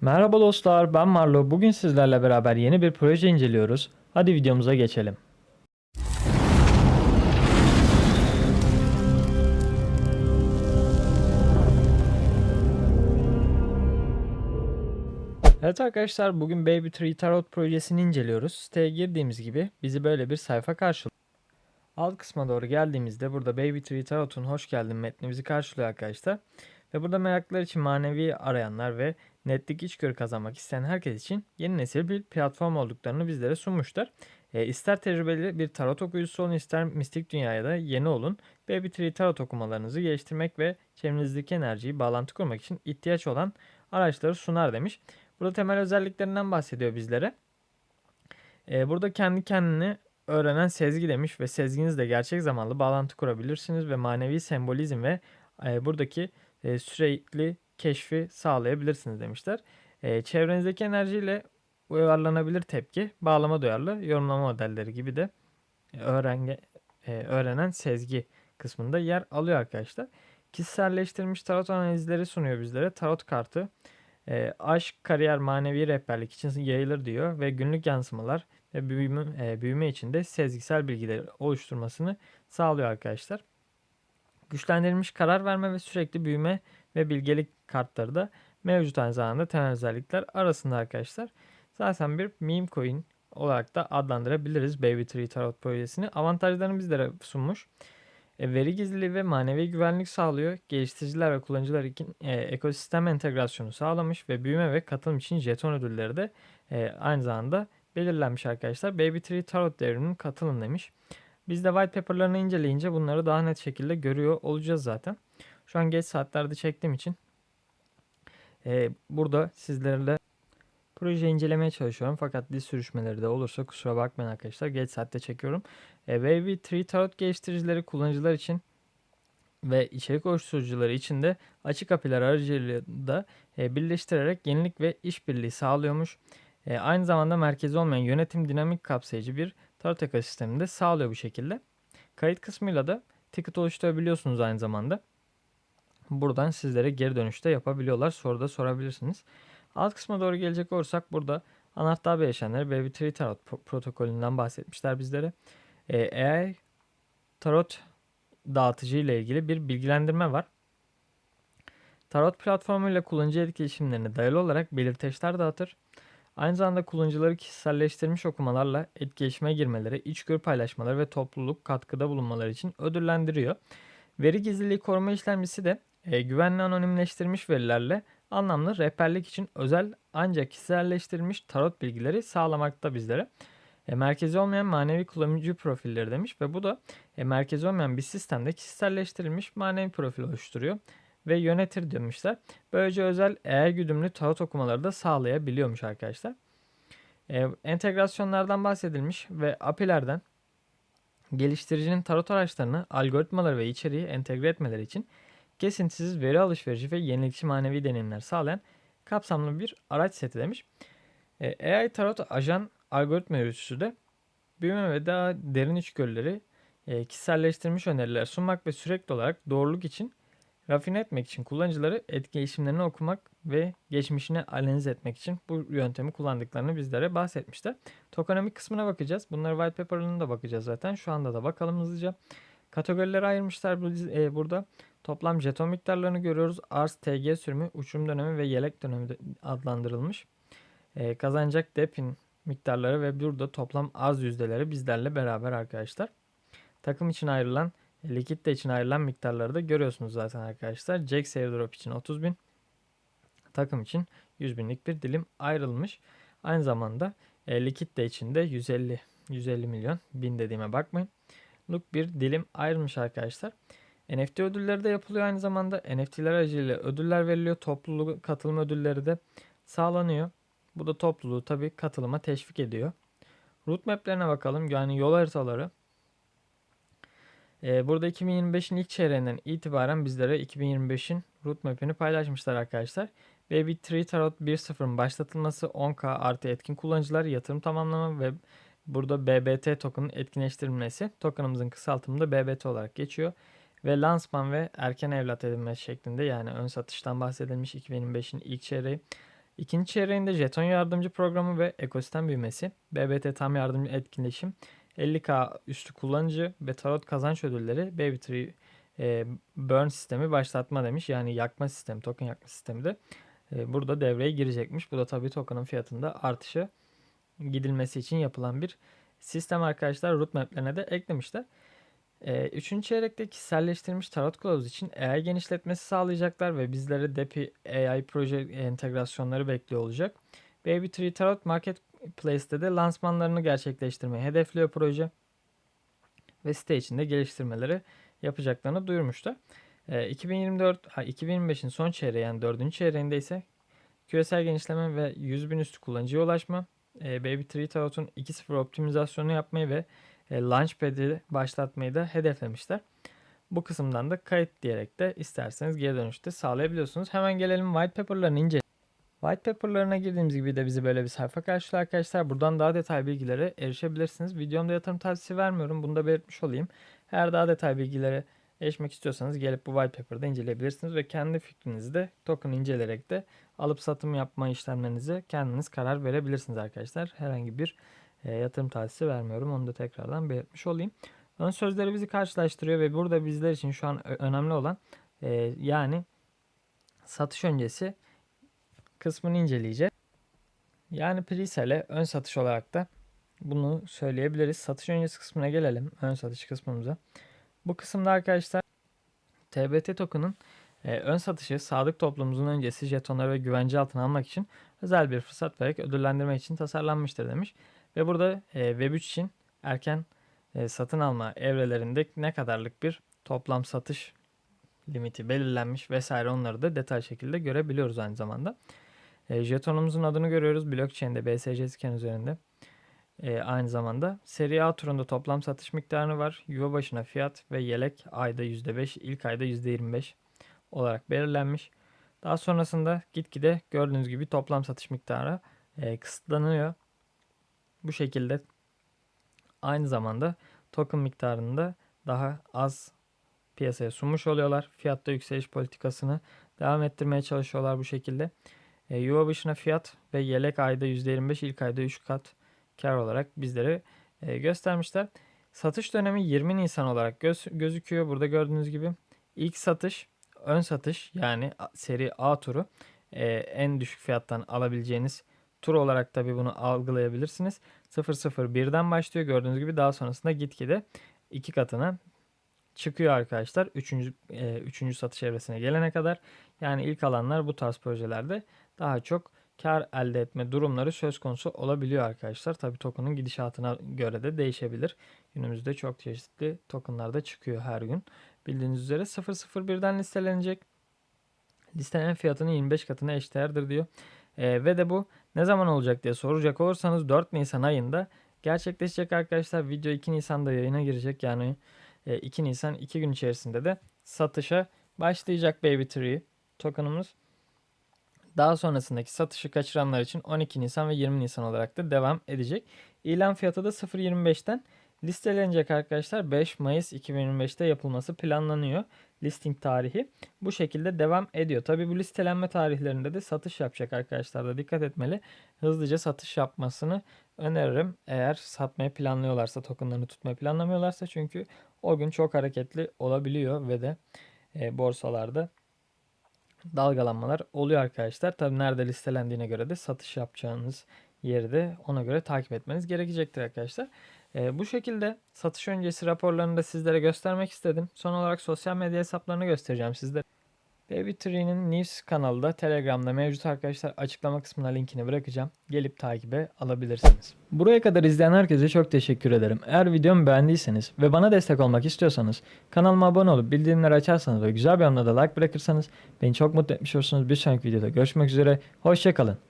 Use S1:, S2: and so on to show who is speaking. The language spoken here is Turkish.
S1: Merhaba dostlar, ben Marlo. Bugün sizlerle beraber yeni bir proje inceliyoruz. Hadi videomuza geçelim. Evet arkadaşlar, bugün Baby Tree Tarot projesini inceliyoruz. Siteye girdiğimiz gibi bizi böyle bir sayfa karşılıyor. Alt kısma doğru geldiğimizde burada Baby Tree Tarot'un hoş geldin metni bizi karşılıyor arkadaşlar. Ve burada meraklılar için manevi arayanlar ve netlik içgörü kazanmak isteyen herkes için yeni nesil bir platform olduklarını bizlere sunmuşlar. E, ister tecrübeli bir tarot okuyucusu olun ister mistik dünyaya da yeni olun. Baby Tree tarot okumalarınızı geliştirmek ve çevrenizdeki enerjiyi bağlantı kurmak için ihtiyaç olan araçları sunar demiş. Burada temel özelliklerinden bahsediyor bizlere. E, burada kendi kendini öğrenen sezgi demiş ve sezginizle gerçek zamanlı bağlantı kurabilirsiniz ve manevi sembolizm ve e, buradaki e, sürekli keşfi sağlayabilirsiniz demişler. E, çevrenizdeki enerjiyle uyarlanabilir tepki, bağlama duyarlı, yorumlama modelleri gibi de öğrenge, e, öğrenen sezgi kısmında yer alıyor arkadaşlar. Kişiselleştirilmiş tarot analizleri sunuyor bizlere. Tarot kartı e, aşk, kariyer, manevi rehberlik için yayılır diyor ve günlük yansımalar ve büyüme, e, büyüme için de sezgisel bilgileri oluşturmasını sağlıyor arkadaşlar. Güçlendirilmiş karar verme ve sürekli büyüme ve bilgelik kartları da mevcut aynı zamanda temel özellikler arasında arkadaşlar. Zaten bir meme coin olarak da adlandırabiliriz Baby Tree Tarot projesini. Avantajlarını bizlere sunmuş. E, veri gizliliği ve manevi güvenlik sağlıyor. Geliştiriciler ve kullanıcılar için e, ekosistem entegrasyonu sağlamış ve büyüme ve katılım için jeton ödülleri de e, aynı zamanda belirlenmiş arkadaşlar. Baby Tree Tarot devriminin katılın demiş. Biz de white paper'larını inceleyince bunları daha net şekilde görüyor olacağız zaten. Şu an geç saatlerde çektiğim için e, burada sizlerle proje incelemeye çalışıyorum. Fakat dil sürüşmeleri de olursa kusura bakmayın arkadaşlar. Geç saatte çekiyorum. E, Wavy 3 Tarot geliştiricileri kullanıcılar için ve içerik oluşturucuları için de açık API'ler aracılığıyla e, birleştirerek yenilik ve işbirliği sağlıyormuş. E, aynı zamanda merkezi olmayan yönetim dinamik kapsayıcı bir tarot ekosisteminde sağlıyor bu şekilde. Kayıt kısmıyla da ticket oluşturabiliyorsunuz aynı zamanda. Buradan sizlere geri dönüşte yapabiliyorlar. Soru da sorabilirsiniz. Alt kısma doğru gelecek olursak burada anahtar bileşenleri Baby Tree Tarot protokolünden bahsetmişler bizlere. Ee, AI Tarot dağıtıcı ile ilgili bir bilgilendirme var. Tarot platformu ile kullanıcı etkileşimlerine dayalı olarak belirteçler dağıtır. Aynı zamanda kullanıcıları kişiselleştirilmiş okumalarla etkileşime girmeleri, içgörü paylaşmaları ve topluluk katkıda bulunmaları için ödüllendiriyor. Veri gizliliği koruma işlemcisi de e, güvenli anonimleştirilmiş verilerle anlamlı rehberlik için özel ancak kişiselleştirilmiş tarot bilgileri sağlamakta bizlere. E, merkezi olmayan manevi kullanıcı profilleri demiş ve bu da e, merkezi olmayan bir sistemde kişiselleştirilmiş manevi profil oluşturuyor ve yönetir demişler. Böylece özel eğer güdümlü tarot okumaları da sağlayabiliyormuş arkadaşlar. E, entegrasyonlardan bahsedilmiş ve API'lerden geliştiricinin tarot araçlarını, algoritmaları ve içeriği entegre etmeleri için kesintisiz veri alışverişi ve yenilikçi manevi deneyimler sağlayan kapsamlı bir araç seti demiş. E, AI Tarot Ajan algoritma yürütücüsü de büyüme ve daha derin içgörüleri e, kişiselleştirilmiş öneriler sunmak ve sürekli olarak doğruluk için rafine etmek için kullanıcıları etkileşimlerini okumak ve geçmişini analiz etmek için bu yöntemi kullandıklarını bizlere bahsetmişler. Tokenomik kısmına bakacağız. Bunları white paper'larına da bakacağız zaten. Şu anda da bakalım hızlıca. Kategorilere ayırmışlar e, burada. Toplam jeton miktarlarını görüyoruz. Arz, TG sürümü, uçurum dönemi ve yelek dönemi adlandırılmış. E, kazanacak depin miktarları ve burada toplam arz yüzdeleri bizlerle beraber arkadaşlar. Takım için ayrılan, e, likit de için ayrılan miktarları da görüyorsunuz zaten arkadaşlar. Jack Save Drop için 30 bin. Takım için 100 binlik bir dilim ayrılmış. Aynı zamanda e, likit de içinde 150 150 milyon bin dediğime bakmayın. Luk bir dilim ayrılmış arkadaşlar. NFT ödülleri de yapılıyor aynı zamanda. NFT'ler aracılığıyla ödüller veriliyor. Topluluk katılım ödülleri de sağlanıyor. Bu da topluluğu tabii katılıma teşvik ediyor. Roadmap'lerine bakalım. Yani yol haritaları. Ee, burada 2025'in ilk çeyreğinden itibaren bizlere 2025'in roadmap'ini paylaşmışlar arkadaşlar. Baby 3 Tarot 1.0'ın başlatılması 10K artı etkin kullanıcılar yatırım tamamlama ve burada BBT token'ın etkinleştirilmesi. Token'ımızın kısaltımı da BBT olarak geçiyor. Ve lansman ve erken evlat edinme şeklinde yani ön satıştan bahsedilmiş 2025'in ilk çeyreği. İkinci çeyreğinde jeton yardımcı programı ve ekosistem büyümesi, BBT tam yardımcı etkileşim, 50K üstü kullanıcı ve tarot kazanç ödülleri Baby Tree e, burn sistemi başlatma demiş. Yani yakma sistemi, token yakma sistemi de e, burada devreye girecekmiş. Bu da tabii token'ın fiyatında artışı gidilmesi için yapılan bir sistem arkadaşlar. Roadmap'lerine de eklemişler. E, üçüncü çeyrekte kişiselleştirilmiş tarot kılavuz için AI genişletmesi sağlayacaklar ve bizlere DePi AI proje entegrasyonları bekliyor olacak. Baby Tree Tarot Marketplace'te de lansmanlarını gerçekleştirmeyi hedefliyor proje ve site içinde geliştirmeleri yapacaklarını duyurmuşlar. E, 2024 ha, 2025'in son çeyreği yani dördüncü çeyreğinde ise küresel genişleme ve 100 bin üstü kullanıcıya ulaşma, e, Baby Tree Tarot'un 2.0 optimizasyonu yapmayı ve Launchpad'i başlatmayı da hedeflemişler. Bu kısımdan da kayıt diyerek de isterseniz geri dönüşte sağlayabiliyorsunuz. Hemen gelelim white paper'larını ince. White paper'larına girdiğimiz gibi de bizi böyle bir sayfa karşılıyor arkadaşlar. Buradan daha detaylı bilgilere erişebilirsiniz. Videomda yatırım tavsiyesi vermiyorum. Bunu da belirtmiş olayım. Eğer daha detaylı bilgilere erişmek istiyorsanız gelip bu white paper'da inceleyebilirsiniz ve kendi fikrinizi de token inceleyerek de alıp satım yapma işlemlerinize kendiniz karar verebilirsiniz arkadaşlar. Herhangi bir e, yatırım tavsiyesi vermiyorum. Onu da tekrardan belirtmiş olayım. Ön sözleri bizi karşılaştırıyor ve burada bizler için şu an önemli olan e, yani satış öncesi kısmını inceleyeceğiz. Yani pre-sale ön satış olarak da bunu söyleyebiliriz. Satış öncesi kısmına gelelim. Ön satış kısmımıza. Bu kısımda arkadaşlar TBT token'ın e, ön satışı sadık toplumumuzun öncesi jetonları ve güvence altına almak için özel bir fırsat vererek ödüllendirme için tasarlanmıştır demiş. Ve burada e, Web3 için erken e, satın alma evrelerinde ne kadarlık bir toplam satış limiti belirlenmiş vesaire onları da detay şekilde görebiliyoruz aynı zamanda. E, jetonumuzun adını görüyoruz. Blockchain'de BSC scan üzerinde. E, aynı zamanda seri A turunda toplam satış miktarı var. Yuva başına fiyat ve yelek ayda %5, ilk ayda %25 olarak belirlenmiş. Daha sonrasında gitgide gördüğünüz gibi toplam satış miktarı e, kısıtlanıyor. Bu şekilde aynı zamanda token miktarında daha az piyasaya sunmuş oluyorlar. Fiyatta yükseliş politikasını devam ettirmeye çalışıyorlar bu şekilde. E, yuva başına fiyat ve yelek ayda %25 ilk ayda 3 kat kar olarak bizlere e, göstermişler. Satış dönemi 20 Nisan olarak göz, gözüküyor. Burada gördüğünüz gibi ilk satış ön satış yani seri A turu e, en düşük fiyattan alabileceğiniz tur olarak tabi bunu algılayabilirsiniz. 001'den başlıyor gördüğünüz gibi daha sonrasında gitgide iki katına çıkıyor arkadaşlar. Üçüncü, e, üçüncü satış evresine gelene kadar. Yani ilk alanlar bu tarz projelerde daha çok kar elde etme durumları söz konusu olabiliyor arkadaşlar. Tabi token'ın gidişatına göre de değişebilir. Günümüzde çok çeşitli tokenlar da çıkıyor her gün. Bildiğiniz üzere 001'den listelenecek. Listelenen fiyatının 25 katına eşdeğerdir diyor. Ee, ve de bu ne zaman olacak diye soracak olursanız 4 Nisan ayında gerçekleşecek arkadaşlar. Video 2 Nisan'da yayına girecek. Yani e, 2 Nisan 2 gün içerisinde de satışa başlayacak Baby Tree tokenımız. Daha sonrasındaki satışı kaçıranlar için 12 Nisan ve 20 Nisan olarak da devam edecek. İlan fiyatı da 0.25'ten listelenecek arkadaşlar. 5 Mayıs 2025'te yapılması planlanıyor. Listing tarihi bu şekilde devam ediyor. Tabi bu listelenme tarihlerinde de satış yapacak arkadaşlar da dikkat etmeli. Hızlıca satış yapmasını öneririm. Eğer satmayı planlıyorlarsa, tokenlarını tutmayı planlamıyorlarsa çünkü o gün çok hareketli olabiliyor ve de e, borsalarda dalgalanmalar oluyor arkadaşlar. Tabi nerede listelendiğine göre de satış yapacağınız yeri de ona göre takip etmeniz gerekecektir arkadaşlar. Ee, bu şekilde satış öncesi raporlarını da sizlere göstermek istedim. Son olarak sosyal medya hesaplarını göstereceğim sizlere. Baby Tree'nin News kanalı da Telegram'da mevcut arkadaşlar. Açıklama kısmına linkini bırakacağım. Gelip takibe alabilirsiniz. Buraya kadar izleyen herkese çok teşekkür ederim. Eğer videomu beğendiyseniz ve bana destek olmak istiyorsanız kanalıma abone olup bildirimleri açarsanız ve güzel bir anda da like bırakırsanız beni çok mutlu etmiş olursunuz. Bir sonraki videoda görüşmek üzere. Hoşçakalın.